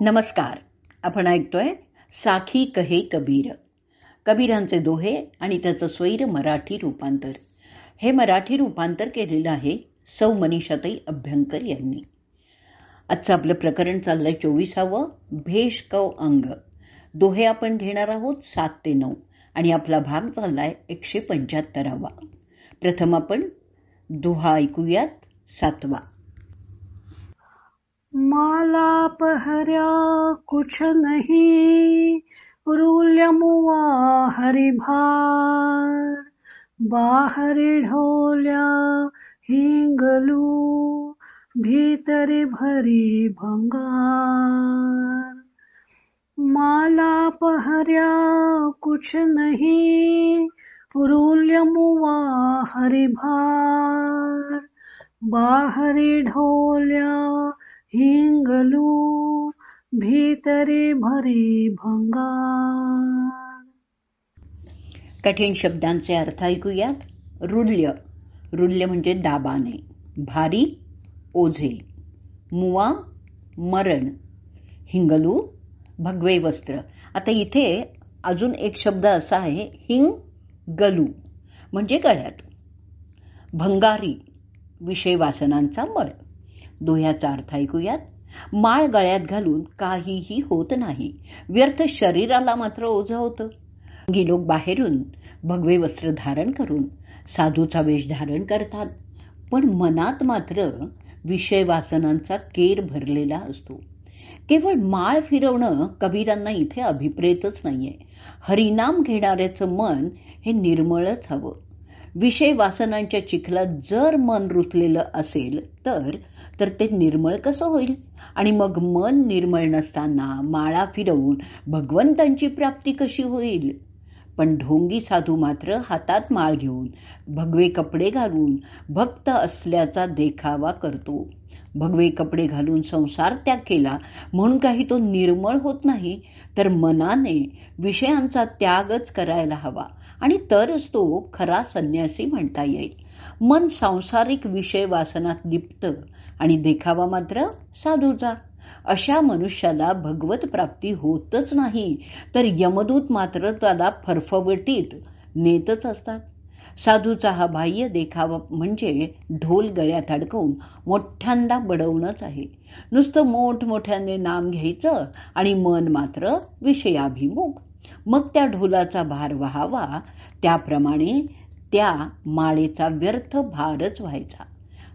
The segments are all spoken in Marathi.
नमस्कार. आपण ऐकतोय साखी कहे कबीर. कबीरांचे दोहे आणि त्याचं स्वैर मराठी रूपांतर. हे मराठी रूपांतर केलेलं आहे सौ मनीषाताई अभ्यंकर यांनी. आजचं आपलं प्रकरण चाललंय चोवीसावं भेष कव अंग. दोहे आपण घेणार आहोत सात ते नऊ आणि आपला भाग चाललाय एकशे पंच्याहत्तरावा. प्रथम आपण दोहा ऐकूयात सातवा. माला पहऱ्या कुछ नहीं रूल्य हरिभार। बाहरी ढोल्या हिंगलू भीतरी भरी भंगार। माला पहऱ्या कुछ नहीं रुल्यमुवा हरिभार। बाहरी ढोल्या हिंगलू भीतरी भरी भंगार कठीण शब्दांचे अर्थ ऐकूयात. रुल्य. रुल्य म्हणजे दाबाने. भारी ओझे. मुवा मरण. हिंगलू भगवे वस्त्र. आता इथे अजून एक शब्द असा आहे हिंग गलू म्हणजे गळ्यात. भंगारी विषय वासनांचा मळ. दोह्याचा अर्थ ऐकूयात. माळ गळ्यात घालून काहीही होत नाही. व्यर्थ शरीराला मात्र ओझ होतं. गी लोक बाहेरून भगवे वस्त्र धारण करून साधूचा वेश धारण करतात. पण मनात मात्र विषय वासनांचा केर भरलेला असतो. केवळ माळ फिरवणं कबीरांना इथे अभिप्रेतच नाहीये. हरिनाम घेणाऱ्याचं मन हे निर्मळच हवं. विषय वासनांच्या चिखलात जर मन रुतलेलं असेल तर तर ते निर्मळ कसं होईल? आणि मग मन निर्मळ नसताना माळा फिरवून भगवंतांची प्राप्ती कशी होईल? पण ढोंगी साधू मात्र हातात माळ घेऊन भगवे कपडे घालून भक्त असल्याचा देखावा करतो. भगवे कपडे घालून संसार त्याग केला म्हणून काही तो निर्मळ होत नाही तर मनाने विषयांचा त्यागच करायला हवा. आणि तरच तो खरा संन्यासी म्हणता येईल. मन सांसारिक विषय वासनात लिप्त आणि देखावा मात्र साधूचा. अशा मनुष्याला भगवत प्राप्ती होतच नाही तर यमदूत मात्र त्याला फरफवटीत नेतच असतात. साधूचा हा बाह्य देखावा म्हणजे ढोल गळ्यात अडकवून मोठ्यांदा बडवणंच आहे. नुसतं मोठमोठ्याने नाम घ्यायचं आणि मन मात्र विषयाभिमुख. मग त्या ढोलाचा भार व्हावा. त्याप्रमाणे त्या माळेचा व्यर्थ भारच व्हायचा.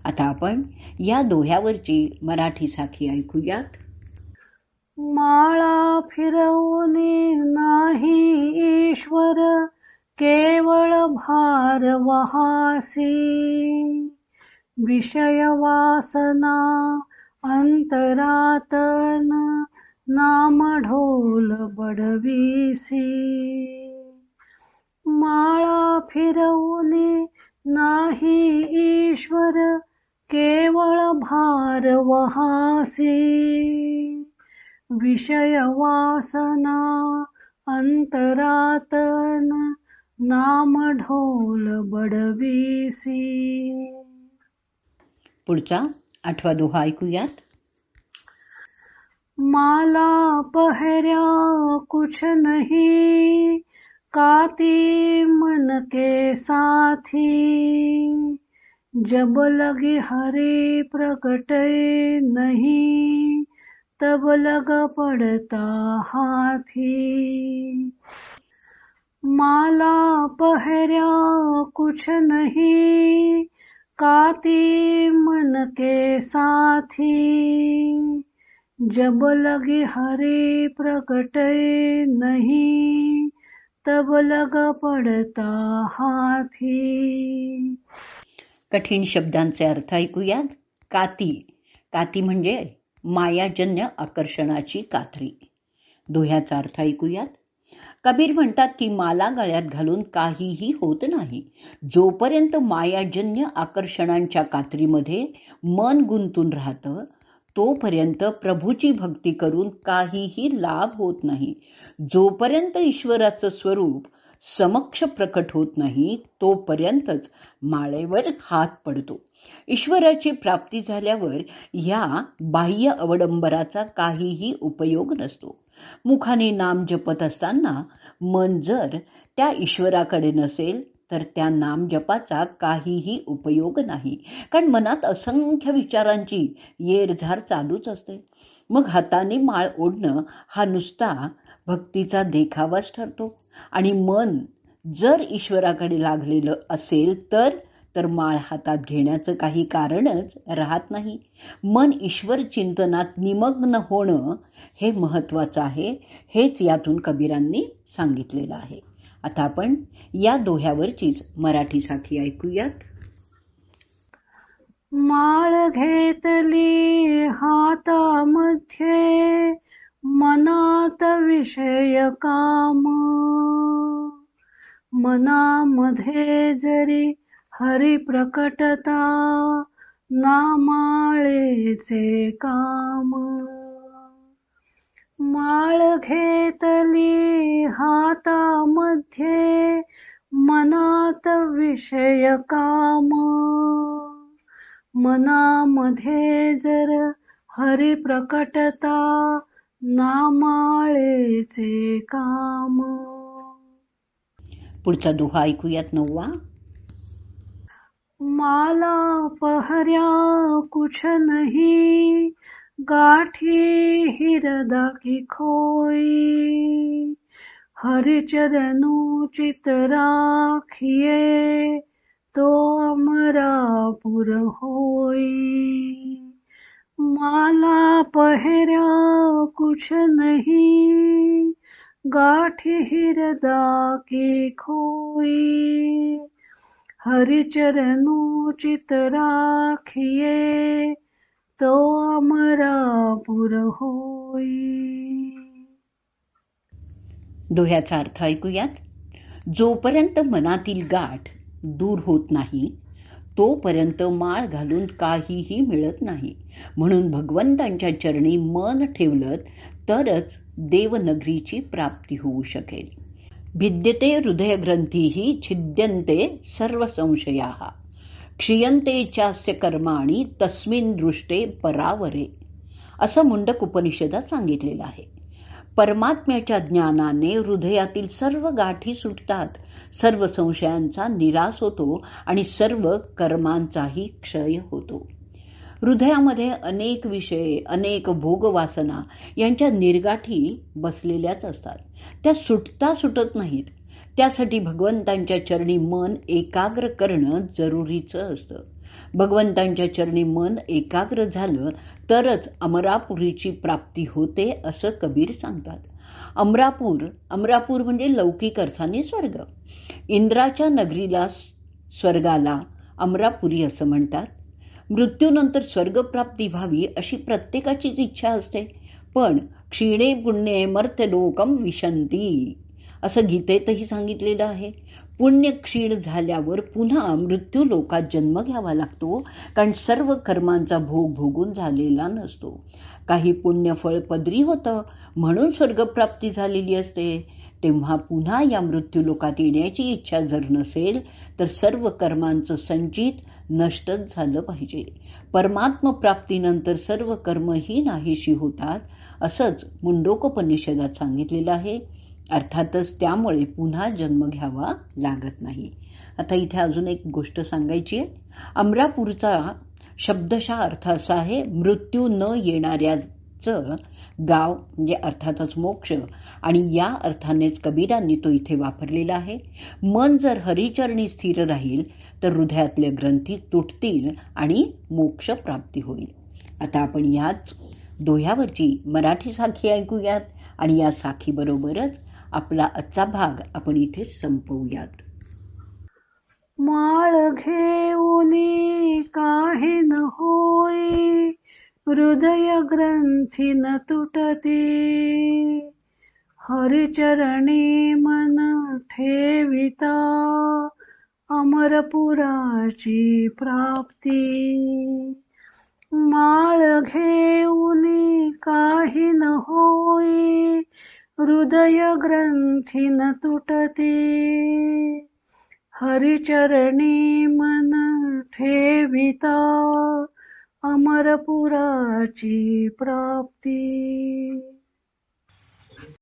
आता आपण या दोह्यावरची मराठी साखी ऐकूयात. माळा फिरवणे नाही ईश्वर केवळ भार वहासी. विषय वासना अंतरातन नाम ढोल बडवीसी. माळा फिरवून नाही ईश्वर केवळ भार वहासी. विषय वासना अंतरातन नाम ढोल बडवीसी. पुढचा आठवा दोहा ऐकूयात. माला पहऱ्या कुछ नहीं काती मन के साथी। जब लगे हरे प्रकटे नहीं तब लग पड़ता हाथी। माला पहर्या कुछ नहीं काती मन के साथी। जब लगे हरे प्रकट नहीं तब लग पड़ता हाथी। कठीण शब्दांचे अर्थ ऐकूयात. काती. काती म्हणजे मायाजन्य आकर्षणाची कात्री. दोह्याचा अर्थ ऐकूयात. कबीर म्हणतात की माला गळ्यात घालून काहीही होत नाही. जोपर्यंत मायाजन्य आकर्षणांच्या कात्रीमध्ये मन गुंतून राहतं तोपर्यंत प्रभूची भक्ती करून काहीही लाभ होत नाही. जोपर्यंत ईश्वराचं स्वरूप समक्ष प्रकट होत नाही तोपर्यंतच माळेवर हात पडतो. ईश्वराची प्राप्ती झाल्यावर ह्या बाह्य अवडंबराचा काहीही उपयोग नसतो. मुखाने नाम जपत असताना मन जर त्या ईश्वराकडे नसेल तर त्या नाम जपाचा काहीही उपयोग नाही. कारण मनात असंख्य विचारांची येरझार चालूच असते. मग हाताने माळ ओढणं हा नुसता भक्तीचा देखावाच ठरतो. आणि मन जर ईश्वराकडे लागलेलं असेल तर तर माळ हातात घेण्याचं काही कारणच राहत नाही. मन ईश्वर चिंतनात निमग्न होणं हे महत्वाचं आहे हेच यातून कबीरांनी सांगितलेलं आहे. आता आपण या दोह्यावरचीच मराठी साखी ऐकूयात. माळ घेतली हातामध्ये मनात विषय काम. मनामध्ये जरी हरी प्रकटता नामाळेचे काम. माळ घेतली हातामध्ये मनात विषय काम. मनामध्ये जर हरी प्रकटता नामाळेचे काम. पुढचा दोहा ऐकूयात नववा. माला पहऱ्या कुछ नहीं गाठी हिरदा की खोई। हरिचरणु चित राखिए तो अमरापुर होई। माला पहऱ्या कुछ नहीं गाठी हिरदा की खोई। हरिचरणु चित राखिए तो अमरापुर होई दोह्याचा अर्थ ऐकूयात. जोपर्यंत मनातील गाठ दूर होत नाही तोपर्यंत माळ घालून काहीही मिळत नाही. म्हणून भगवंतांच्या चरणी मन ठेवलं तरच देवनगरीची प्राप्ती होऊ शकेल. भिद्यते हृदयग्रंथीही छिद्यन्ते सर्व संशया क्षीयन्ते चास्य कर्माणी तस्मिन दृष्टे परावरे. असं मुंडक उपनिषदात सांगितलेलं आहे. परमात्म्याच्या ज्ञानाने हृदयातील सर्व गाठी सुटतात. सर्व संशयांचा निराश होतो आणि सर्व कर्मांचाही क्षय होतो. हृदयामध्ये अनेक विषय अनेक भोगवासना यांच्या निर्गाठी बसलेल्याच असतात. त्या सुटता सुटत नाहीत. त्यासाठी भगवंतांच्या चरणी मन एकाग्र करणं जरुरीचं असतं. भगवंतांच्या चरणी मन एकाग्र झालं तरच अमरापुरीची प्राप्ती होते असं कबीर सांगतात. अमरापूर अमरापूर म्हणजे लौकिक अर्थाने स्वर्ग. इंद्राच्या नगरीला स्वर्गाला अमरापुरी असं म्हणतात. मृत्यूनंतर स्वर्गप्राप्ती व्हावी अशी प्रत्येकाचीच इच्छा असते. पण क्षीणे पुण्ये मर्त्यलोकम विशंती असं गीतेतही सांगितलेलं आहे. पुण्य क्षीण झाल्यावर पुन्हा मृत्यू लोकात जन्म घ्यावा लागतो कारण सर्व कर्मांचा भोग भोगून झालेला नसतो. काही पुण्यफळ पदरी होतं म्हणून स्वर्गप्राप्ती झालेली असते. तेव्हा पुन्हा या मृत्यू लोकात येण्याची इच्छा जर नसेल तर सर्व कर्मांचं संचित नष्टच झालं पाहिजे. परमात्म प्राप्तीनंतर सर्व कर्मही नाहीशी होतात असंच मुंडोकोपनिषदात सांगितलेलं आहे. अर्थातच त्यामुळे पुन्हा जन्म घ्यावा लागत नाही. आता इथे अजून एक गोष्ट सांगायची आहे. अमरापूरचा शब्दशः अर्थ असा आहे मृत्यू न येणाऱ्याचं गाव म्हणजे अर्थातच मोक्ष आणि या अर्थानेच कबीरांनी तो इथे वापरलेला आहे. मन जर हरिचरणी स्थिर राहील तर हृदयातले ग्रंथी तुटतील आणि मोक्ष प्राप्ती होईल. आता आपण याच दोह्यावरची मराठी साखी ऐकूयात आणि या साखीबरोबरच आपला आजचा भाग आपण इथे संपवूयात. माळ घेऊन काही न होय हृदय ग्रंथी न तुटते. हरिचरणी मन ठेविता अमरपुराची प्राप्ती. माळ घेऊन काही न होई हृदय ग्रंथी न तुटती. हरिचरणी मन ठेविता. अमरपुराची प्राप्ती.